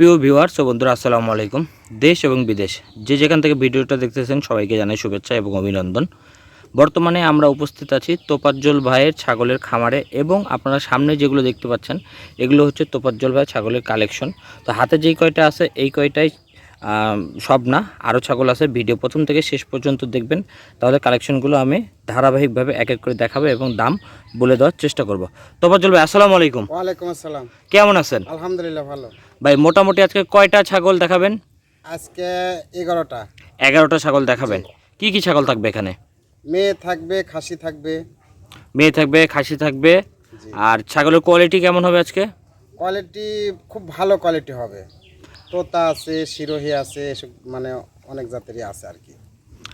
প্রিয় ভিউয়ার্স ও বন্ধুরা, আসসালামু আলাইকুম। দেশ এবং বিদেশ, যে যেখান থেকে ভিডিওটা দেখতেছেন, সবাইকে জানাই শুভেচ্ছা এবং অভিনন্দন। বর্তমানে আমরা উপস্থিত আছি তোপাজ্জল ভাইয়ের ছাগলের খামারে এবং আপনারা সামনে যেগুলো দেখতে পাচ্ছেন, এগুলো হচ্ছে তোপাজ্জল ভাইয়ের ছাগলের কালেকশন তো হাতে যেই কয়টা আছে, এই কয়টাই সব না আরও ছাগল আছে। ভিডিও প্রথম থেকে শেষ পর্যন্ত দেখবেন। তাহলে কালেকশনগুলো আমি ধারাবাহিকভাবে এক এক করে দেখাবো এবং দাম বলে দেওয়ার চেষ্টা করব। তোপাজ্জল ভাই আসসালামু আলাইকুম। ওয়ালাইকুম আসসালাম। কেমন আছেন? আলহামদুলিল্লাহ ভালো। ভাই মোটামুটি আজকে কয়টা ছাগল দেখাবেন? আজকে এগারোটা। এগারোটা ছাগল দেখাবেন। কি কি ছাগল থাকবে এখানে? মেয়ে থাকবে খাসি থাকবে। মেয়ে থাকবে খাসি থাকবে। আর ছাগলের কোয়ালিটি কেমন হবে আজকে? কোয়ালিটি খুব ভালো কোয়ালিটি হবে। তোতা আছে শিরোহি আছে এসব মানে অনেক জাতেরই আছে আর কি।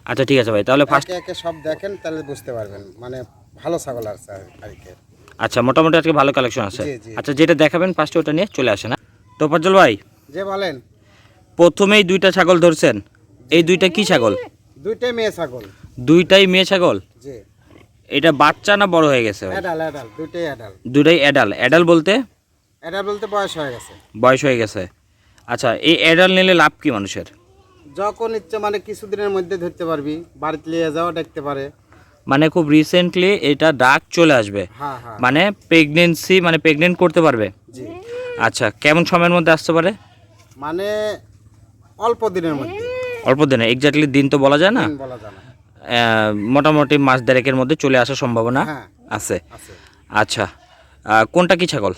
আচ্ছা ঠিক আছে ভাই তাহলে ফার্স্ট একে একে সব দেখেন তাহলে বুঝতে পারবেন। মানে ভালো ছাগল আছে আর- কি। আচ্ছা মোটামুটি আজকে ভালো কালেকশন আছে। জি, জি। আচ্ছা যেটা দেখাবেন ফার্স্টে ওটা নিয়ে চলে আসেন হ্যাঁ? তোপাজ্জল ভাই যে বলেন। প্রথমেই দুইটা ছাগল ধরছেন। এই দুইটা কি ছাগল? দুইটাই মেয়ে ছাগল। দুইটাই মেয়ে ছাগল? জি। এটা বাচ্চা না বড় হয়ে গেছে ভাই? অ্যাডাল অ্যাডাল দুইটাই অ্যাডাল। দুইটাই অ্যাডাল। অ্যাডাল বলতে? অ্যাডাল বলতে বয়স হয়ে গেছে। বয়স হয়ে গেছে। আচ্ছা এই অ্যাডাল নিলে লাভ কি মানুষের? যখন ইচ্ছে মানে কিছুদিনের মধ্যে ধরতে পারবি বাড়িতে নিয়ে যাওয়া দেখতে পারে। মানে খুব রিসেন্টলি এটা ডাক চলে আসবে। হ্যাঁ হ্যাঁ। মানে প্রেগনেন্সি মানে প্রেগনেন্ট করতে পারবে? জি। আচ্ছা কেমন সময়ের মধ্যে আসতে পারে? মানে অল্প দিনের মধ্যে। অল্প দিনে এক্স্যাক্টলি দিন তো বলা যায় না? মোটামুটি মাস দেড়েকের মধ্যে চলে আসার সম্ভাবনা হ্যাঁ আছে। আচ্ছা কোনটা কি ছাগল?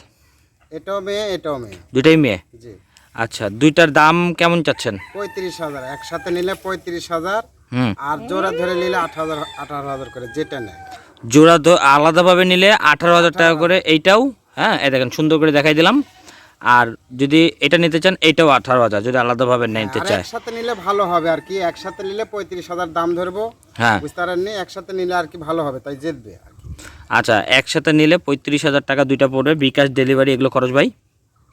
এটাও মেয়ে এটাও মেয়ে। দুইটাই মেয়ে? জি। আচ্ছা দুইটার দাম কেমন চাচ্ছেন? পঁয়ত্রিশ হাজার। একসাথে নিলে পঁয়ত্রিশ হাজার হুম। আর জোড়া ধরে নিলে আট হাজার আঠারো হাজার করে যেটা নেয়। জোড়া আলাদাভাবে নিলে আঠারো হাজার টাকা করে এইটাও হ্যাঁ এই দেখেন সুন্দর করে দেখাই দিলাম। আর যদি এটা নিতে চান এটাও আঠারো হাজার যদি আলাদাভাবে নিতে আর চায়। একসাথে নিলে ভালো হবে আর কি একসাথে নিলে পঁয়ত্রিশ হাজার দাম ধরবো। হ্যাঁ। বুঝতে পারেননি? একসাথে নিলে আর কি ভালো হবে তাই জিতবে আচ্ছা একসাথে নিলে পঁয়ত্রিশ হাজার টাকা দুইটা পড়বে বিকাশ ডেলিভারি এগুলো খরচ ভাই?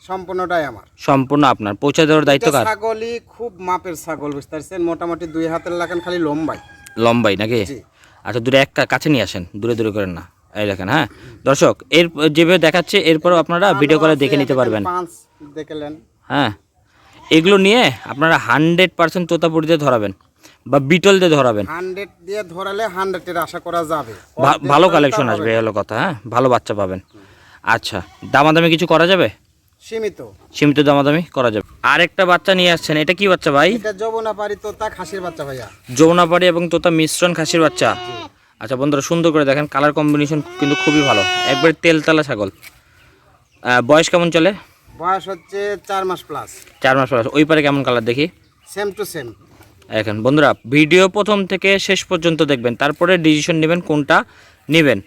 সম্পূর্ণটাই আমার। সম্পূর্ণ আপনার। পৌঁছে দেওয়ার দায়িত্ব কার? ছাগলই খুব মাপের ছাগল বুঝতে পারছেন? মোটামুটি দুই হাতের লাগান খালি লম্বাই। লম্বাই নাকি? আচ্ছা দূরে একটা কাছে নিয়ে আসেন। দূরে দূরে করেন না। এই দেখেন হ্যাঁ? দর্শক এর যেভাবে দেখাচ্ছে এরপরও আপনারা ভিডিও করে দেখে নিতে পারবেন। দেখলেন। হ্যাঁ? এগুলো নিয়ে আপনারা হান্ড্রেড পার্সেন্ট তোতাপুরিতে ধরাবেন বা বিটল দিয়ে ধরাবেন। হান্ড্রেড দিয়ে ধরালে হান্ড্রেডের আশা করা যাবে। ভালো কালেকশন আসবে এই হলো কথা হ্যাঁ? ভালো বাচ্চা পাবেন। আচ্ছা দামাদামি কিছু করা যাবে? সীমিত। সীমিত দামাদামি করা যাবে। আর একটা বাচ্চা নিয়ে আসছেন এটা কি বাচ্চা ভাই? এটা যমুনা পারি তো খাসির বাচ্চা ভাইয়া। যমুনাপাড়ি এবং তোতা মিশ্রণ খাসির বাচ্চা। আচ্ছা বন্ধুরা সুন্দর করে দেখেন কালার কম্বিনেশন কিন্তু খুবই ভালো। একবারে তেলতালা ছাগল। বয়স কেমন চলে? বয়স হচ্ছে চার মাস প্লাস চার মাস প্লাস ওই পারে কেমন কালার দেখি? সেম টু সেম এখন বন্ধুরা ভিডিও প্রথম থেকে শেষ পর্যন্ত দেখবেন তারপরে ডিসিশন নেবেন কোনটা নেবেন।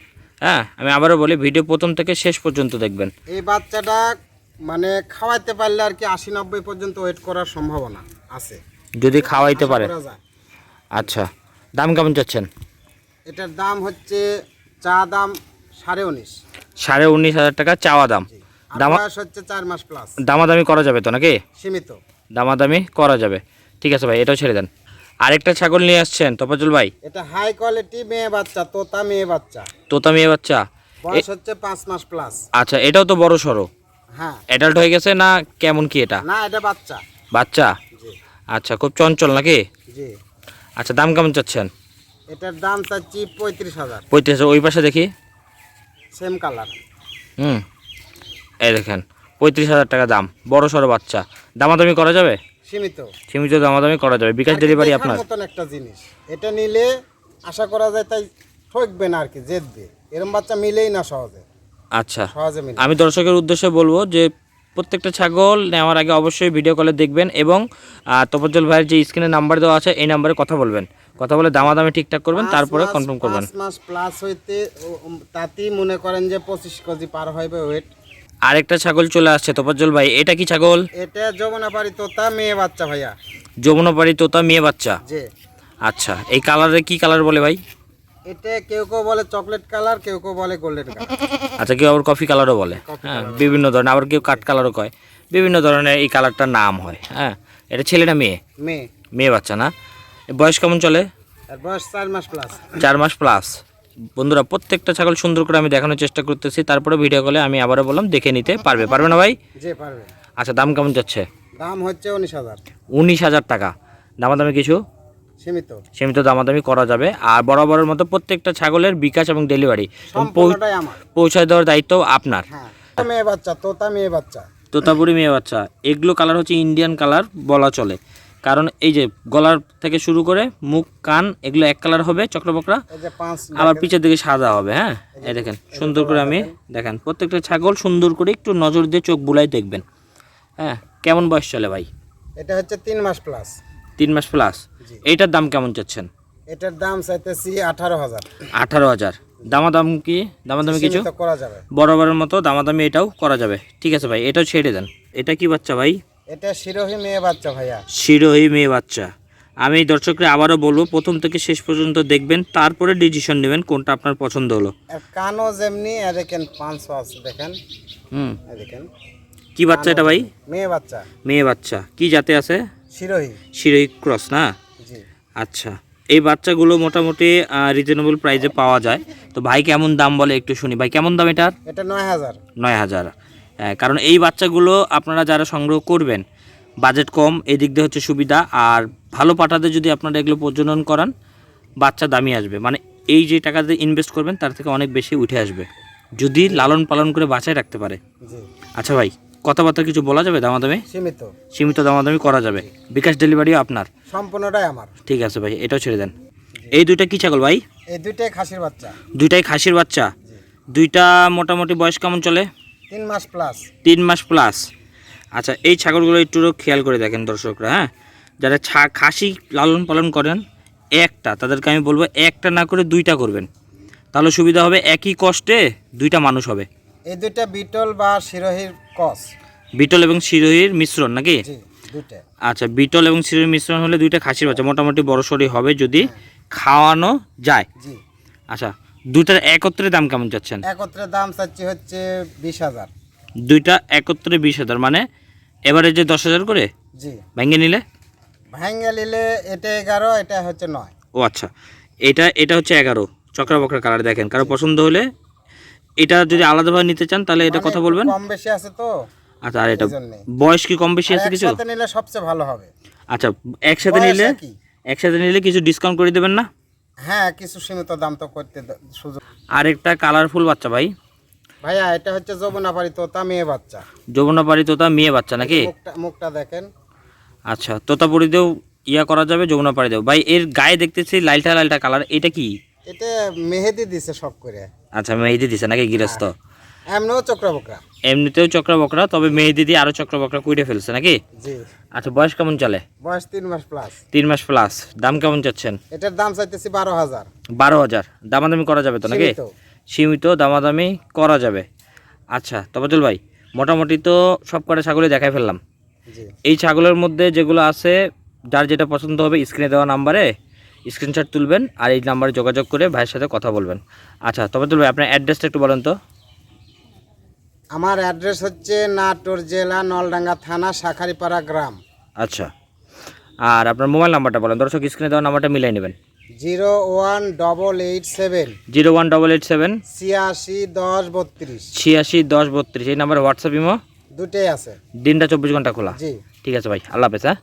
হ্যাঁ আমি আবারও বলি ভিডিও প্রথম থেকে শেষ পর্যন্ত দেখবেন। এই বাচ্চাটা মানে খাওয়াইতে পারলে আর কি আশি নব্বই পর্যন্ত ওয়েট করার সম্ভাবনা আছে। যদি খাওয়াইতে পারে? আচ্ছা দাম কেমন চাচ্ছেন? এটার দাম হচ্ছে চা দাম সাড়ে উনিশ। সাড়ে উনিশ হাজার টাকা চাওয়া দাম। বয়স হচ্ছে চার মাস প্লাস দামাদামি করা যাবে তো নাকি? সীমিত। দামাদামি করা যাবে। ঠিক আছে ভাই এটাও ছেড়ে দেন। আরেকটা ছাগল নিয়ে আসছেন তপাজুল ভাই। এটা হাই কোয়ালিটি মেয়ে বাচ্চা তোতা মেয়ে বাচ্চা। তোতা মেয়ে বাচ্চা। বয়স হচ্ছে পাঁচ মাস প্লাস আচ্ছা এটাও তো বড় সড়ো। হ্যাঁ। অ্যাডাল্ট হয়ে গেছে না কেমন কি এটা? না এটা বাচ্চা। বাচ্চা? আচ্ছা খুব চঞ্চল নাকি? জি। আচ্ছা দাম কেমন চাচ্ছেন? এটার দাম চাচ্ছি পঁয়ত্রিশ হাজার। পঁয়ত্রিশ ওই পাশে দেখি। সেম কালার হুম। এই দেখেন পঁয়ত্রিশ হাজার টাকা দাম বড় সড়ো বাচ্চা। দামাদামি করা যাবে? সীমিত। সীমিত দামাদামি করা যাবে বিকাশ ডেলিভারি আপনার। মতন একটা জিনিস। এটা নিলে আশা করা যায় তাই ঠকবে না আর কি জেতবে এরম বাচ্চা মিলেই না সহজে। আচ্ছা। আমি দর্শকের উদ্দেশ্যে বলব যে প্রত্যেকটা ছাগল নেওয়ার আগে অবশ্যই ভিডিও কলে দেখবেন এবং আহ, তপজ্জল ভাইয়ের যে স্ক্রিনে নাম্বার দেওয়া আছে এই নাম্বারে কথা বলবেন। কথা বলে দামাদামি ঠিকঠাক করবেন তারপরে কনফার্ম করবেন। মাস প্লাস হইতে তাতেই মনে করেন যে পঁচিশ কেজি পার হইবে ওয়েট আরেকটা ছাগল চলে আসছে তপজ্জল ভাই এটা কি ছাগল? এটা যমুনা পারি তোতা মেয়ে বাচ্চা ভাইয়া। যমুনাপাড়ি তোতা মেয়ে বাচ্চা? আচ্ছা এই কালারে কি কালার বলে ভাই? এটা কেউ কেউ বলে চকলেট কালার কেউ কেউ বলে গোল্ডেন কালার। আচ্ছা কেউ আবার কফি কালারও বলে। হ্যাঁ বিভিন্ন ধরনের আবার কেউ কাঠ কালারও কয়। বিভিন্ন ধরনের এই কালারটার নাম হয় হ্যাঁ। এটা ছেলে না মেয়ে? মেয়ে। মেয়ে বাচ্চা না। বয়স কেমন চলে? বয়স চার মাস প্লাস চার মাস প্লাস বন্ধুরা প্রত্যেকটা ছাগল সুন্দর করে আমি দেখানোর চেষ্টা করতেছি। তারপরে ভিডিও কলে আমি আবারও বললাম দেখে নিতে পারবে। পারবে না ভাই? যে পারবে। আচ্ছা দাম কেমন যাচ্ছে? দাম হচ্ছে উনিশ হাজার। উনিশ হাজার টাকা। দামাদামি কিছু? সীমিত? সীমিত দামাদামি করা যাবে। আর বরাবরের মতো প্রত্যেকটা ছাগলের বিকাশ এবং ডেলিভারি পৌঁছায় দেওয়ার দায়িত্ব আপনার। হ্যাঁ মেয়ে বাচ্চা তোতা মেয়ে বাচ্চা। তোতাপুরি মেয়ে বাচ্চা। এগুলো কালার হচ্ছে ইন্ডিয়ান কালার বলা চলে। কারণ এই যে গলার থেকে শুরু করে মুখ কান এগুলো এক কালার হবে চক্রবকরা। আবার পিছের দিকে সাদা হবে হ্যাঁ? এই দেখেন সুন্দর করে আমি দেখেন প্রত্যেকটা ছাগল সুন্দর করে একটু নজর দিয়ে চোখ বুলাই দেখবেন। হ্যাঁ কেমন বয়স চলে ভাই? এটা হচ্ছে তিন মাস প্লাস তিন মাস প্লাস। এইটার দাম কেমন চাচ্ছেন? এটার দাম চাইতেছি আঠারো হাজার। আঠারো হাজার। দামাদাম কি? দামাদামি কিছু? করা যাবে। বরাবরের মতো দামাদামি এটাও করা যাবে। ঠিক আছে ভাই এটাও ছেড়ে দেন। এটা কি বাচ্চা ভাই? এটা শিরোহী মেয়ে বাচ্চা ভাইয়া। শিরোহী মেয়ে বাচ্চা। আমি দর্শকরা আবারও বলব প্রথম থেকে শেষ পর্যন্ত দেখবেন তারপরে ডিসিশন নেবেন কোনটা আপনার পছন্দ হলো। কানও যেমনি দেখেন পাঁচ আছে দেখেন। হুম। দেখেন। কি বাচ্চা এটা ভাই? মেয়ে বাচ্চা। মেয়ে বাচ্চা। কি জাতে আছে? শিরোহী? শিরোহী ক্রস না? আচ্ছা। এই বাচ্চাগুলো মোটামুটি রিজনেবল প্রাইসে পাওয়া যায়। তো ভাই কেমন দাম বলে একটু শুনি। ভাই কেমন দাম এটার? এটা নয় হাজার। নয় হাজার। হ্যাঁ, কারণ এই বাচ্চাগুলো আপনারা যারা সংগ্রহ করবেন বাজেট কম এদিক দিয়ে হচ্ছে সুবিধা। আর ভালো পাঠাতে যদি আপনারা এগুলো প্রজনন করান বাচ্চা দামি আসবে। মানে এই যে টাকা দিয়ে ইনভেস্ট করবেন তার থেকে অনেক বেশি উঠে আসবে। যদি লালন পালন করে বাঁচায় রাখতে পারে। আচ্ছা ভাই কথাবার্তা কিছু বলা যাবে দামাদামে? সীমিত। সীমিত দামাদামি করা যাবে। বিকাশ ডেলিভারি আপনার? সম্পূর্ণটাই আমার। ঠিক আছে ভাই এটাও ছেড়ে দেন। এই দুইটা কি ছাগল ভাই? এই দুইটাই খাসির বাচ্চা। দুইটাই খাসির বাচ্চা। দুইটা মোটামুটি বয়স কেমন চলে? তিন মাস প্লাস তিন মাস প্লাস আচ্ছা এই ছাগলগুলো একটু খেয়াল করে দেখেন দর্শকরা হ্যাঁ? যারা ছা খাসি লালন পালন করেন একটা তাদেরকে আমি বলব একটা না করে দুইটা করবেন। তাহলে সুবিধা হবে একই কষ্টে দুইটা মানুষ হবে। এই দুইটা বিটল বা শিরোহীর কস। বিটল এবং শিরোহির মিশ্রণ নাকি? জি দুইটা। আচ্ছা বিটল এবং শিরোহির মিশ্রণ হলে দুইটা খাসির বাচ্চা মোটামুটি বড় সড়ি হবে যদি খাওয়ানো যায়। জি। আচ্ছা দুইটার একত্রে দাম কেমন যাচ্ছেন একত্রে দাম চাচ্ছি হচ্ছে বিশ হাজার। দুইটা একত্রে বিশ হাজার মানে এবারে যে দশ হাজার করে? জি। ভেঙে নিলে? ভাঙ্গা নিলে এটা এগারো এটা হচ্ছে নয়। ও আচ্ছা এটা এটা হচ্ছে এগারো। চক্রা বকরা কালার দেখেন কারও পছন্দ হলে এটা যদি আলাদাভাবে নিতে চান তাহলে এটা মানে কথা বলবেন। কম বেশি আছে তো আচ্ছা আর এটা বয়স কি কম বেশি আছে কিছু? একসাথে নিলে সবচেয়ে ভালো হবে। আচ্ছা একসাথে নিলে একসাথে নিলে কিছু ডিসকাউন্ট করে দেবেন না? হ্যাঁ কিছু সীমিত দাম তো করতে সুযোগ আরেকটা কালারফুল বাচ্চা ভাই। ভাইয়া এটা হচ্ছে যমুনাপাড়ি তোতা মেয়ে বাচ্চা। যমুনাপাড়ি তোতা মেয়ে বাচ্চা নাকি? মুখটা মুখটা দেখেন। আচ্ছা তোতাপুরিতেও ইয়া করা যাবে যমুনাপাড়ি দেও ভাই এর গায়ে দেখতেছি লালটা লালটা কালার এটা কি? এটা মেহেদি দিছে সব করে। আচ্ছা মেহেদি দিছে নাকি গৃহস্থ? এমনিও চক্রবকরা এমনিতেও চক্রা বকরা তবে মেহেদি দিয়ে আরও চক্রা বকরা কুইটে ফেলছে নাকি? জি। আচ্ছা বয়স কেমন চলে? বয়স তিন মাস প্লাস তিন মাস প্লাস দাম কেমন চাচ্ছেন? এটার দাম চাইতেছি বারো হাজার। বারো হাজার। দামাদামি করা যাবে তো নাকি? সীমিত। দামাদামি করা যাবে। আচ্ছা তবাতুল ভাই মোটামুটি তো সব কটা ছাগলই দেখাই ফেললাম। এই ছাগলের মধ্যে যেগুলো আছে যার যেটা পছন্দ হবে স্ক্রিনে দেওয়া নাম্বারে স্ক্রিনশট তুলবেন আর এই নাম্বারে যোগাযোগ করে ভাইয়ের সাথে কথা বলবেন। আচ্ছা তবে ভাই আপনার অ্যাড্রেসটা একটু বলেন তো। আমার অ্যাড্রেস হচ্ছে নাটোর জেলা নলডাঙ্গা থানা শাখারিপাড়া গ্রাম। আচ্ছা আর আপনার মোবাইল নাম্বারটা বলেন। দর্শক স্ক্রিনে দেওয়া নাম্বারটা মিলাই নেবেন। Zero one double eight seven. Zero one double eight seven. ছিয়াশি দশ বত্রিশ। ছিয়াশি দশ বত্রিশ। এই নাম্বার হোয়াটসঅ্যাপ ইমো দুটোই আছে। দিনটা চব্বিশ ঘণ্টা খোলা। জি। ঠিক আছে ভাই আল্লাহ হাফেজ হ্যাঁ?